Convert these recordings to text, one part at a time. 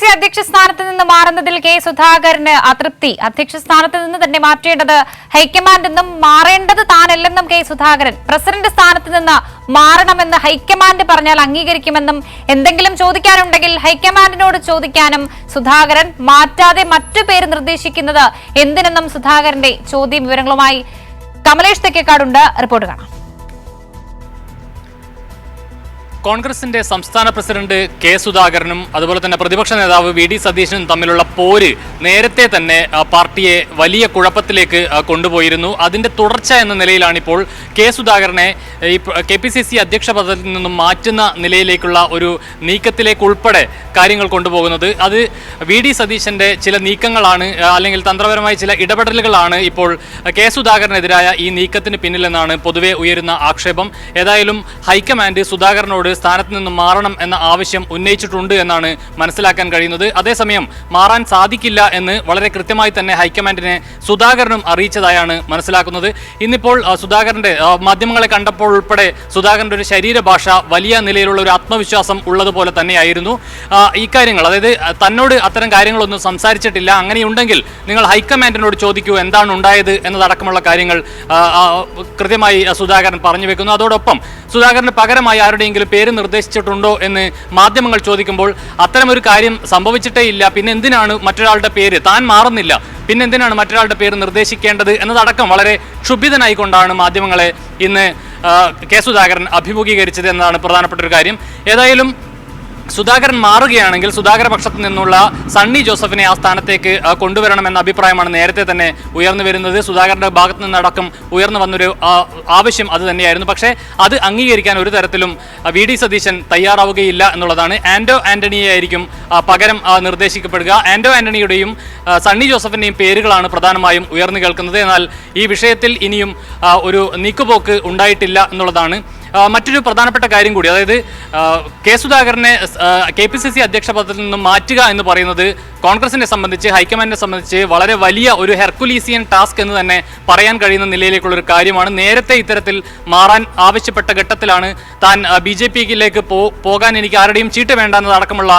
C അധ്യക്ഷ സ്ഥാനത്ത് നിന്ന് മാറുന്നതിൽ കെ സുധാകരന് അതൃപ്തി. അധ്യക്ഷ സ്ഥാനത്ത് നിന്ന് തന്നെ മാറ്റേണ്ടത് ഹൈക്കമാൻഡ് എന്നും മാറേണ്ടത് താനല്ലെന്നും കെ സുധാകരൻ. പ്രസിഡന്റ് സ്ഥാനത്ത് നിന്ന് മാറണമെന്ന് ഹൈക്കമാൻഡ് പറഞ്ഞാൽ അംഗീകരിക്കുമെന്നും എന്തെങ്കിലും ചോദിക്കാനുണ്ടെങ്കിൽ ഹൈക്കമാൻഡിനോട് ചോദിക്കാനും സുധാകരൻ മാറ്റാതെ മറ്റു പേര് നിർദ്ദേശിക്കുന്നത് എന്തിനെന്നും സുധാകരന്റെ ചോദ്യം വിവരങ്ങളുമായി കമലേഷ് തെക്കേക്കാടുണ്ട്. റിപ്പോർട്ട് കാണാം. കോൺഗ്രസിന്റെ സംസ്ഥാന പ്രസിഡന്റ് കെ സുധാകരനും അതുപോലെ തന്നെ പ്രതിപക്ഷ നേതാവ് വി ഡി സതീശനും തമ്മിലുള്ള പോര് നേരത്തെ തന്നെ പാർട്ടിയെ വലിയ കുഴപ്പത്തിലേക്ക് കൊണ്ടുപോയിരുന്നു. അതിന്റെ തുടർച്ച എന്ന നിലയിലാണിപ്പോൾ കെ സുധാകരനെ ഈ കെ പി സി സി അധ്യക്ഷ പദത്തിൽ നിന്നും മാറ്റുന്ന നിലയിലേക്കുള്ള ഒരു നീക്കത്തിലേക്ക് ഉൾപ്പെടെ കാര്യങ്ങൾ കൊണ്ടുപോകുന്നത്. അത് വി ഡി സതീശന്റെ ചില നീക്കങ്ങളാണ് അല്ലെങ്കിൽ തന്ത്രപരമായ ചില ഇടപെടലുകളാണ് ഇപ്പോൾ കെ സുധാകരനെതിരായ ഈ നീക്കത്തിന് പിന്നിലെന്നാണ് പൊതുവെ ഉയരുന്ന ആക്ഷേപം. ഏതായാലും ഹൈക്കമാൻഡ് സുധാകരനോട് സ്ഥാനത്ത് നിന്നും മാറണം എന്ന ആവശ്യം ഉന്നയിച്ചിട്ടുണ്ട് എന്നാണ് മനസ്സിലാക്കാൻ കഴിയുന്നത്. അതേസമയം മാറാൻ സാധിക്കില്ല എന്ന് വളരെ കൃത്യമായി തന്നെ ഹൈക്കമാൻഡിനെ സുധാകരനും അറിയിച്ചതായാണ് മനസ്സിലാക്കുന്നത്. ഇന്നിപ്പോൾ സുധാകരന്റെ മാധ്യമങ്ങളെ കണ്ടപ്പോൾ ഉൾപ്പെടെ സുധാകരന്റെ ഒരു ശരീരഭാഷ വലിയ നിലയിലുള്ള ഒരു ആത്മവിശ്വാസം ഉള്ളതുപോലെ തന്നെയായിരുന്നു. ഇക്കാര്യങ്ങൾ അതായത് തന്നോട് അത്തരം കാര്യങ്ങളൊന്നും സംസാരിച്ചിട്ടില്ല. അങ്ങനെയുണ്ടെങ്കിൽ നിങ്ങൾ ഹൈക്കമാൻഡിനോട് ചോദിക്കൂ എന്താണ് ഉണ്ടായത് എന്നതടക്കമുള്ള കാര്യങ്ങൾ കൃത്യമായി സുധാകരൻ പറഞ്ഞു വെക്കുന്നു. അതോടൊപ്പം സുധാകരന് പകരമായി ആരുടെയെങ്കിലും പേര് നിർദ്ദേശിച്ചിട്ടുണ്ടോ എന്ന് മാധ്യമങ്ങൾ ചോദിക്കുമ്പോൾ അത്തരമൊരു കാര്യം സംഭവിച്ചിട്ടേ ഇല്ല. പിന്നെ എന്തിനാണ് മറ്റൊരാളുടെ പേര്? താൻ മാറുന്നില്ല. പിന്നെ എന്തിനാണ് മറ്റൊരാളുടെ പേര് നിർദ്ദേശിക്കേണ്ടത് എന്നതടക്കം വളരെ ക്ഷുഭിതനായിക്കൊണ്ടാണ് മാധ്യമങ്ങളെ ഇന്ന് കെ സുധാകരൻ അഭിമുഖീകരിച്ചത് എന്നതാണ് പ്രധാനപ്പെട്ട ഒരു കാര്യം. ഏതായാലും സുധാകരൻ മാറുകയാണെങ്കിൽ സുധാകര പക്ഷത്തു നിന്നുള്ള സണ്ണി ജോസഫിനെ ആ സ്ഥാനത്തേക്ക് കൊണ്ടുവരണമെന്ന അഭിപ്രായമാണ് നേരത്തെ തന്നെ ഉയർന്നു വരുന്നത്. സുധാകരന്റെ ഭാഗത്തു നിന്നടക്കം ഉയർന്നു വന്നൊരു ആവശ്യം അത് തന്നെയായിരുന്നു. പക്ഷേ അത് അംഗീകരിക്കാൻ ഒരു തരത്തിലും വി. ഡി. സതീശൻ തയ്യാറാവുകയില്ല എന്നുള്ളതാണ്. ആൻഡോ ആന്റണിയെ ആയിരിക്കും പകരം നിർദ്ദേശിക്കപ്പെടുക. ആൻഡോ ആന്റണിയുടെയും സണ്ണി ജോസഫിന്റെയും പേരുകളാണ് പ്രധാനമായും ഉയർന്നു കേൾക്കുന്നത്. എന്നാൽ ഈ വിഷയത്തിൽ ഇനിയും ഒരു നീക്കുപോക്ക് ഉണ്ടായിട്ടില്ല എന്നുള്ളതാണ് മറ്റൊരു പ്രധാനപ്പെട്ട കാര്യം കൂടി അതായത് കെ സുധാകരനെ കെ പി സി സി അധ്യക്ഷ പദത്തിൽ നിന്നും മാറ്റുക എന്ന് പറയുന്നത് കോൺഗ്രസിനെ സംബന്ധിച്ച് ഹൈക്കമാൻഡിനെ സംബന്ധിച്ച് വളരെ വലിയ ഒരു ഹെർക്കുലീസിയൻ ടാസ്ക് എന്ന് തന്നെ പറയാൻ കഴിയുന്ന നിലയിലേക്കുള്ള ഒരു കാര്യമാണ്. നേരത്തെ ഇത്തരത്തിൽ മാറാൻ ആവശ്യപ്പെട്ട ഘട്ടത്തിലാണ് താൻ ബി ജെ പിയിലേക്ക് പോകാൻ എനിക്ക് ആരുടെയും ചീട്ട് വേണ്ട എന്നതടക്കമുള്ള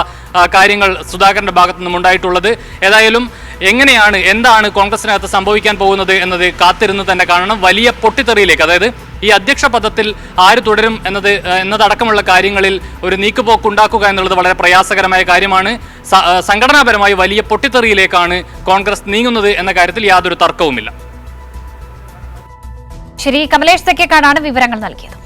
കാര്യങ്ങൾ സുധാകരന്റെ ഭാഗത്തു നിന്നും ഉണ്ടായിട്ടുള്ളത്. ഏതായാലും എങ്ങനെയാണ് എന്താണ് കോൺഗ്രസിനകത്ത് സംഭവിക്കാൻ പോകുന്നത് എന്നത് കാത്തിരുന്ന് തന്നെ കാണണം. വലിയ പൊട്ടിത്തെറിയിലേക്ക് അതായത് ഈ അധ്യക്ഷ പദത്തിൽ ആര് തുടരും എന്നത് എന്നതടക്കമുള്ള കാര്യങ്ങളിൽ ഒരു നീക്കുപോക്ക് ഉണ്ടാക്കുക എന്നുള്ളത് വളരെ പ്രയാസകരമായ കാര്യമാണ്. സംഘടനാപരമായി വലിയ പൊട്ടിത്തെറിയിലേക്കാണ് കോൺഗ്രസ് നീങ്ങുന്നത് എന്ന കാര്യത്തിൽ യാതൊരു തർക്കവുമില്ല. ശരി കമലേഷ് തെക്കേക്കാടാണ് വിവരങ്ങൾ നൽകിയത്.